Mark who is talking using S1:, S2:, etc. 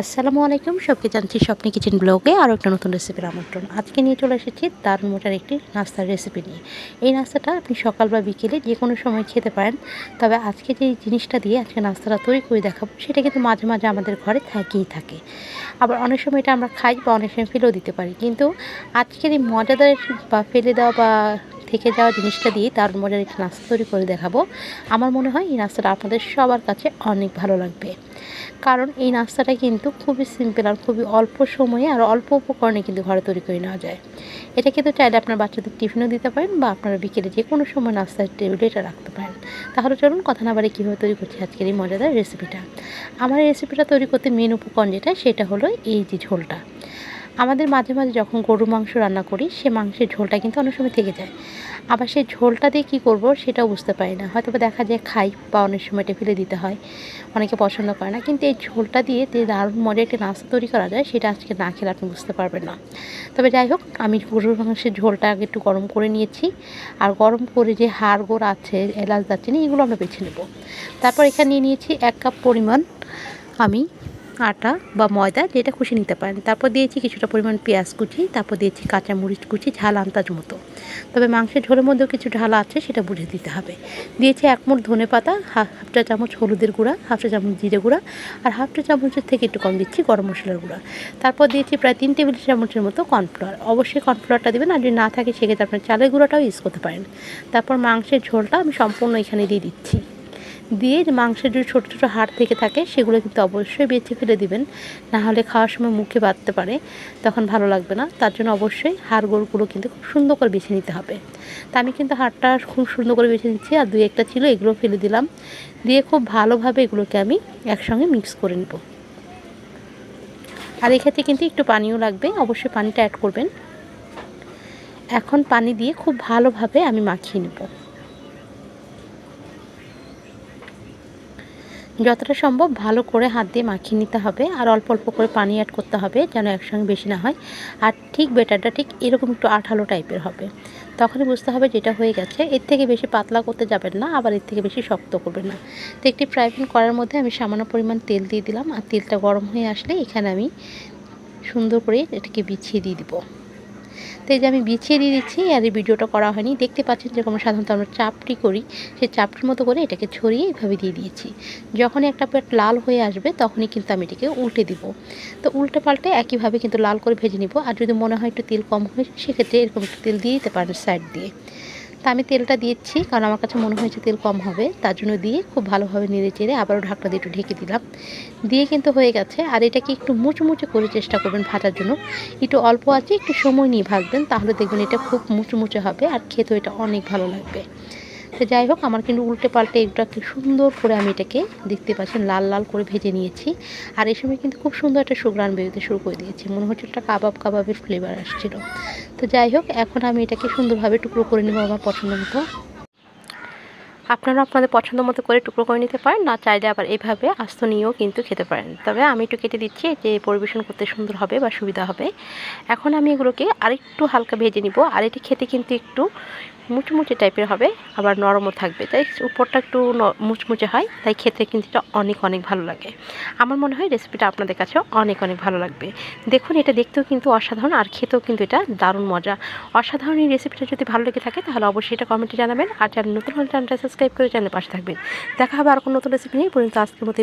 S1: আসসালামু আলাইকুম, সবকে জানছি স্বপ্নে কিচেন ব্লগে আরও একটা নতুন রেসিপির আমন্ত্রণ। আজকে নিয়ে চলে এসেছি দারুণ মোটার একটি নাস্তার রেসিপি নিয়ে। এই নাস্তাটা আপনি সকাল বা বিকেলে যে কোনো সময় খেতে পারেন, তবে আজকে যে জিনিসটা দিয়ে আজকে নাস্তাটা তৈরি করে দেখাবো, সেটা কিন্তু মাঝে মাঝে আমাদের ঘরে থাকেই থাকে। আবার অনেক সময় এটা আমরা খাই বা অনেক সময় ফেলেও দিতে পারি, কিন্তু আজকের এই মজাদার বা ফেলে দেওয়া বা থেকে যাওয়া জিনিসটা দিয়ে দারুণ মজার একটি নাস্তা তৈরি করে দেখাবো। আমার মনে হয় এই নাস্তাটা আপনাদের সবার কাছে অনেক ভালো লাগবে। কারণ এই নাস্তাটা কিন্তু খুবই সিম্পল আর খুবই অল্প সময়ে আর অল্প উপকরণে কিন্তু ঘরে তৈরি করে নেওয়া যায়। এটা কিন্তু চাইলে আপনার বাচ্চাদের টিফিনও দিতে পারেন বা আপনারা বিকেলে যে কোনো সময় নাস্তার টেবিলে এটা রাখতে পারেন। তাহলে চলুন কথা না বাড়ি কীভাবে তৈরি করছি আজকের এই মজাদার রেসিপিটা আমার এই রেসিপিটা তৈরি করতে মেন উপকরণ যেটা সেটা হলো এই যে ঝোলটা। আমাদের মাঝে মাঝে যখন গরু মাংস রান্না করি, সে মাংসের ঝোলটা কিন্তু অনেক সময় থেকে যায়। আবার সেই ঝোলটা দিয়ে কী করব সেটাও বুঝতে পারি না। হয়তো দেখা যায় খাই বা অনেক সময় এটা ফেলে দিতে হয়, অনেকে পছন্দ করে না। কিন্তু এই ঝোলটা দিয়ে যে দারুণ মজার একটা নাস্তা তৈরি করা যায়, সেটা আজকে না খেলে আপনি বুঝতে পারবেন না। তবে যাই হোক, আমি গরুর মাংসের ঝোলটা আগে একটু গরম করে নিয়েছি। আর গরম করে যে হাড় গোড় আছে, এলাচ দারচিনি, এগুলো আমরা বেছে নেব। তারপর এখানে নিয়ে নিয়েছি এক কাপ পরিমাণ আমি আটা বা ময়দা যেটা খুশি নিতে পারেন। তারপর দিয়েছি কিছুটা পরিমাণ পেঁয়াজ কুচি, তারপর দিয়েছি কাঁচা মরিচ কুচি, ঝাল আন্দাজ মতো। তবে মাংসের ঝোলের মধ্যেও কিছু ঢাল আছে, সেটা বুঝে দিতে হবে। দিয়েছি এক মুঠ ধনে পাতা, হাফ চা চামচ হলুদের গুঁড়া, হাফ চা চামচ জিরে গুঁড়া, আর হাফ চা চামচের থেকে একটু কম দিচ্ছি গরম মশলার গুঁড়া। তারপর দিয়েছি প্রায় তিন টেবিল চামচের মতো কর্নফ্লাওয়ার। অবশ্যই কর্নফ্লাওয়ারটা দেবেন, আর যদি না থাকে, সেক্ষেত্রে আপনার চালের গুঁড়াটাও ইউজ করতে পারেন। তারপর মাংসের ঝোলটা আমি সম্পূর্ণ এখানে দিয়ে দিচ্ছি। দিয়ে মাংসের যে ছোটো ছোটো হাড় থেকে থাকে, সেগুলো কিন্তু অবশ্যই বেছে ফেলে দিবেন। না হলে খাওয়ার সময় মুখে বাঁধতে পারে, তখন ভালো লাগবে না। তার জন্য অবশ্যই হাড়গোড়গুলো কিন্তু খুব সুন্দর করে বেছে নিতে হবে। তা আমি কিন্তু হাড়টা খুব সুন্দর করে বেছে নিচ্ছি, আর দুই একটা ছিল, এগুলো ফেলে দিলাম। দিয়ে খুব ভালোভাবে এগুলোকে আমি একসঙ্গে মিক্স করে নেব। আর এক্ষেত্রে কিন্তু একটু পানিও লাগবে, অবশ্যই পানিটা অ্যাড করবেন। এখন পানি দিয়ে খুব ভালোভাবে আমি মাখিয়ে নেব। যতটা সম্ভব ভালো করে হাত দিয়ে মাখিয়ে নিতে হবে আর অল্প অল্প করে পানি অ্যাড করতে হবে যেন একসঙ্গে বেশি না হয়। আর ঠিক বেটারটা ঠিক এরকম একটু আঠালো টাইপের হবে। তখনই বুঝতে হবে যেটা হয়ে গেছে। এর থেকে বেশি পাতলা করতে যাবেন না, আবার এর থেকে বেশি শক্ত করবেন না। তো একটি ফ্রাই প্যান করার মধ্যে আমি সামান্য পরিমাণ তেল দিয়ে দিলাম। আর তেলটা গরম হয়ে আসলে এখানে আমি সুন্দর করে এটাকে বিছিয়ে দিয়ে দিব। তো এই যে আমি বিছিয়ে দিয়ে দিচ্ছি, আর এই ভিডিওটা করা হয়নি। দেখতে পাচ্ছেন যেরকম সাধারণত আমরা চাপটি করি, সেই চাপটির মতো করে এটাকে ছড়িয়ে এইভাবে দিয়ে দিয়েছি। যখনই একটা প্লেট লাল হয়ে আসবে, তখনই কিন্তু আমি এটাকে উল্টে দিব। তো উল্টে পাল্টে একইভাবে কিন্তু লাল করে ভেজে নিব, আর যদি মনে হয় একটু তেল কম হয় সেক্ষেত্রে এরকম একটু তেল দিয়ে দিতে পারেন সাইড দিয়ে। তা আমি তেলটা দিচ্ছি, কারণ আমার কাছে মনে হয়েছে তেল কম হবে। তার জন্য দিয়ে খুব ভালোভাবে নেড়ে চেড়ে আবারও ঢাকটা দিয়ে একটু ঢেকে দিলাম। দিয়ে কিন্তু হয়ে গেছে। আর এটাকে একটু মুচমুচে করে চেষ্টা করবেন ভাজার জন্য। একটু অল্প আছে, একটু সময় নিয়ে ভাজবেন, তাহলে দেখবেন এটা খুব মুচমুচে হবে আর খেতেও এটা অনেক ভালো লাগবে। তো যাই হোক, আমার কিন্তু উল্টে পাল্টে এগুলোকে সুন্দর করে আমি এটাকে দেখতে পাচ্ছেন, লাল লাল করে ভেজে নিয়েছি। আর এই সময় কিন্তু খুব সুন্দর একটা সুগ্রান বেরোতে শুরু করে দিয়েছি, মনে হচ্ছে একটা কাবাব কাবাবের ফ্লেভার আসছিল। তো যাই হোক, এখন আমি এটাকে সুন্দরভাবে টুকরো করে নেব আমার পছন্দ মতো। আপনারা আপনাদের পছন্দ মতো করে টুকরো করে নিতে পারেন, না চাইলে আবার এইভাবে আস্ত নিয়েও কিন্তু খেতে পারেন। তবে আমি একটু কেটে দিচ্ছি যে পরিবেশন করতে সুন্দর হবে বা সুবিধা হবে। এখন আমি এগুলোকে আরেকটু হালকা ভেজে নিব, আর এটি খেতে কিন্তু একটু মুচমুচে টাইপের হবে, আবার নরমও থাকবে। তাই উপরটা একটু মুচমুচে হয়, তাই খেতে কিন্তু এটা অনেক অনেক ভালো লাগে। আমার মনে হয় রেসিপিটা আপনাদের কাছেও অনেক অনেক ভালো লাগবে। দেখুন, এটা দেখতেও কিন্তু অসাধারণ, আর খেতেও কিন্তু এটা দারুণ মজা। অসাধারণ এই রেসিপিটা যদি ভালো লেগে থাকে, তাহলে অবশ্যই এটা কমেন্টে জানাবেন, আর চ্যানেল নতুন হলে চ্যানেলটা সাবস্ক্রাইব করে চ্যানেল পাশে থাকবেন। দেখা হবে আর কোনো নতুন রেসিপি নিয়ে, পর্যন্ত আজকের মতো